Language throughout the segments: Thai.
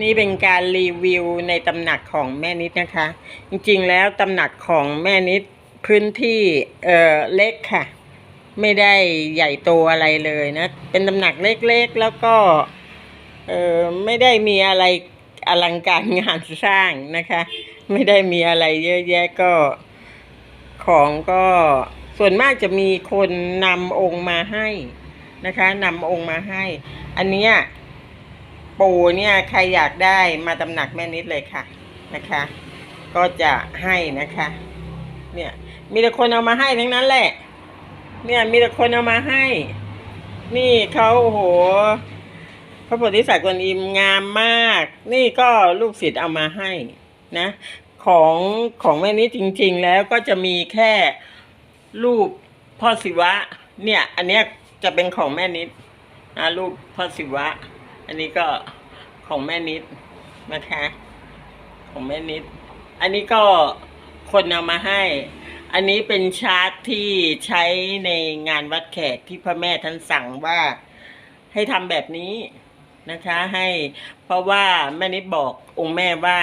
นี่เป็นการรีวิวในตำหนักของแม่นิดนะคะ จริงๆแล้วตำหนักของแม่นิดพื้นที่เออเล็กค่ะ ไม่ได้ใหญ่โตอะไรเลยนะ เป็นตำหนักเล็กๆ แล้วก็เออไม่ได้มีอะไรอลังการงานสร้างนะคะ ไม่ได้มีอะไรเยอะแยะก็ของก็ส่วนมากจะมีคนนำองค์มาให้นะคะนำองค์มาให้ อันเนี้ย ปูเนี่ยใครอยากได้มาตำหนักแม่นิดเลยค่ะนะคะ ก็จะให้นะคะ เนี่ย มีแต่คนเอามาให้ทั้งนั้นแหละ เนี่ย มีแต่คนเอามาให้ นี่เขาโอ้โหพระโพธิสัตว์กวนอิมงามมาก นี่ก็ลูกศิษย์เอามาให้นะ ของของแม่นิดจริง ๆ แล้วก็จะมีแค่รูปพ่อศิวะ เนี่ย อันเนี้ยจะเป็นของแม่นิดนะรูปพ่อศิวะ อันนี้ก็ของแม่นิดนะคะ ของแม่นิด อันนี้ก็คนเอามาให้ อันนี้เป็นชาร์ตที่ใช้ในงานวัดแขกที่พระแม่ท่านสั่งว่าให้ทำแบบนี้นะคะให้เพราะว่าแม่นิดบอกองค์แม่ว่า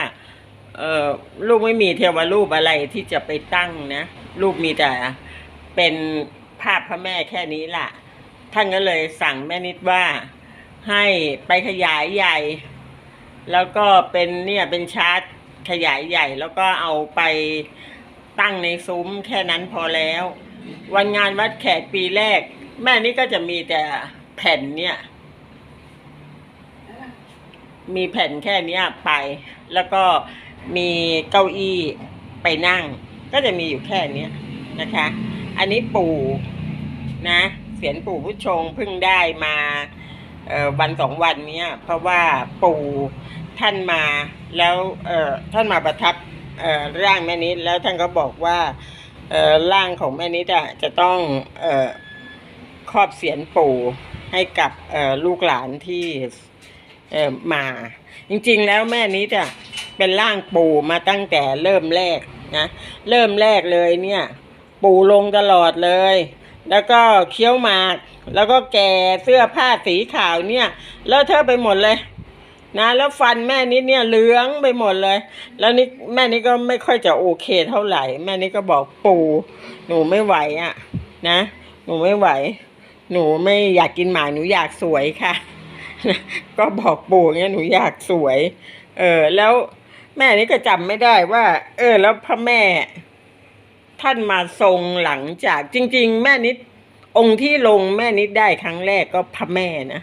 เออลูกไม่มีเทวรูปอะไรที่จะไปตั้งนะลูกมีแต่เป็นภาพพระแม่แค่นี้ล่ะ ท่านก็เลยสั่งแม่นิดว่า ให้ไปขยายใหญ่ แล้วก็เป็นเนี่ยเป็นชาร์ตขยายใหญ่ แล้วก็เอาไปตั้งในซุ้มแค่นั้นพอแล้ว วันงานวัดแขกปีแรก แม่นี่ก็จะมีแต่แผ่นเนี่ย มีแผ่นแค่นี้ไป แล้วก็มีเก้าอี้ไปนั่ง ก็จะมีอยู่แค่นี้นะคะ อันนี้ปู่นะเสียนปู่ผู้ชงเพิ่งได้มา วันสองวันเนี้ยเพราะว่าปู่ท่านมาแล้วท่านมาประทับร่างแม่นิดแล้วท่านก็บอกว่าร่างของแม่นิดจะต้องอครอบเสียนปู่ให้กับลูกหลานที่มา จริงๆแล้วแม่นิดเป็นร่างปู่มาตั้งแต่เริ่มแรกนะเริ่มแรกเลยเนี่ย ปู่ลงตลอดเลย แล้วก็เคี้ยวหมาก แล้วก็แก่เสื้อผ้าสีขาวเนี่ยแล้วเธอะไปหมดเลย นะ แล้วฟันแม่นิดเนี่ยเหลืองไปหมดเลย แล้วนี่แม่นิดก็ไม่ค่อยจะโอเคเท่าไหร่ แม่นิดก็บอกปู่หนูไม่ไหวอะ นะ หนูไม่ไหว หนูไม่อยากกินหมาหนูอยากสวยค่ะ ก็บอกปู่เงี้ยหนูอยากสวย เออ แล้วแม่นี่ก็จำไม่ได้ว่า เออ แล้วพระแม่ท่านมาทรงหลังจากจริง ๆ แม่นิด องค์ที่ลงแม่นิดได้ครั้งแรกก็พระแม่นะ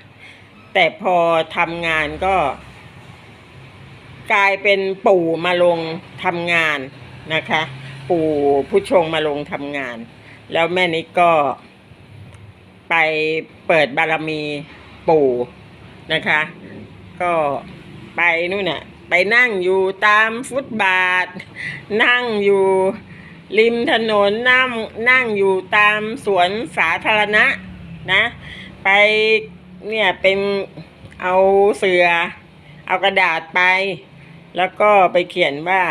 แต่พอทำงานก็ กลายเป็นปู่มาลงทำงานนะคะ ปู่ผู้ชงมาลงทำงาน แล้วแม่นิดก็ไปเปิดบารมีปู่นะคะ ก็ไปนู่นน่ะ ไปนั่งอยู่ตามฟุตบาท นั่งอยู่ ริมถนนนั่งนั่งอยู่ตามสวนสาธารณะนะ ไปเนี่ยเป็นเอาเสือ เอากระดาษไป แล้วก็ไปเขียนว่า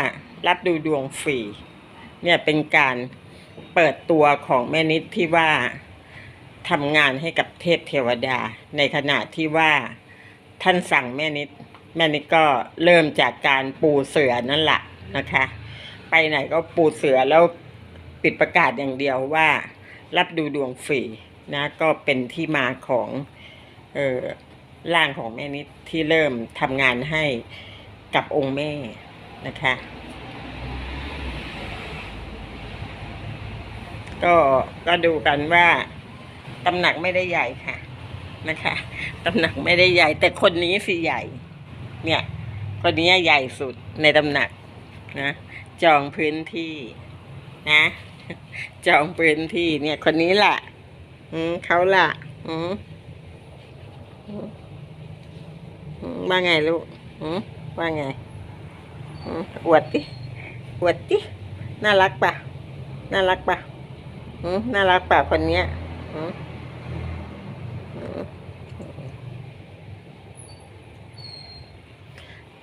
รับดูดวงฟรีเนี่ยเป็นการเปิดตัวของแม่นิดที่ว่าทำงานให้กับเทพเทวดา ในขณะที่ว่าท่านสั่งแม่นิด แม่นิดก็เริ่มจากการปูเสือนั่นแหละนะคะ ไปไหนก็ปูเสือแล้วปิดประกาศอย่างเดียวว่า รับดูดวงฟรีนะ ก็เป็นที่มาของเออร่างของแม่นิดที่เริ่มทำงานให้กับองค์แม่นะคะ ก็ก็ดูกันว่าตำหนักไม่ได้ใหญ่ค่ะนะคะตำหนักไม่ได้ใหญ่ แต่คนนี้สิใหญ่ เนี่ยคนนี้ใหญ่สุดในตำหนักนะ จองพื้นที่นะ จองพื้นที่เนี่ยคนนี้แหละอืมเขาล่ะ อืมว่าไงลูกอืมว่าไงอืมอวดดิอวดดิน่ารักปะน่ารักปะอืมน่ารักปะคนเนี้ยอืม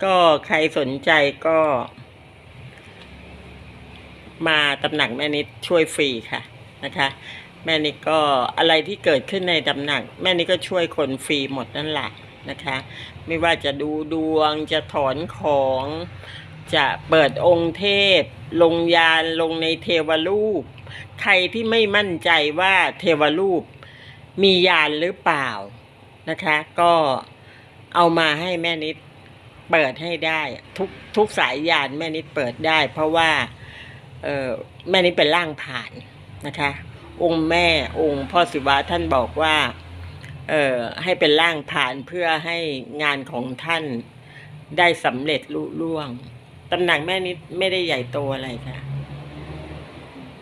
ก็ใครสนใจก็ มาตำหนักแม่นิดช่วยฟรีค่ะนะคะ แม่นิดก็อะไรที่เกิดขึ้นในตำหนัก แม่นิดก็ช่วยคนฟรีหมดนั่นแหละนะคะ ไม่ว่าจะดูดวงจะถอนของจะเปิดองค์เทพ ลงยานลงในเทวรูป ใครที่ไม่มั่นใจว่าเทวรูปมียานหรือเปล่านะคะ ก็เอามาให้แม่นิดเปิดให้ได้ ทุกทุกสายยานแม่นิดเปิดได้ เพราะว่า แม่นิดเป็นร่างผ่านนะคะ องค์แม่องค์พ่อศิวะท่านบอกว่าให้เป็นร่างผ่านเพื่อให้งานของท่านได้สำเร็จลุล่วงตำหนักแม่นิดไม่ได้ใหญ่โตอะไรค่ะ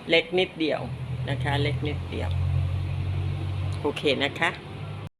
เล็กนิดเดียวนะคะ เล็กนิดเดียว โอเคนะคะ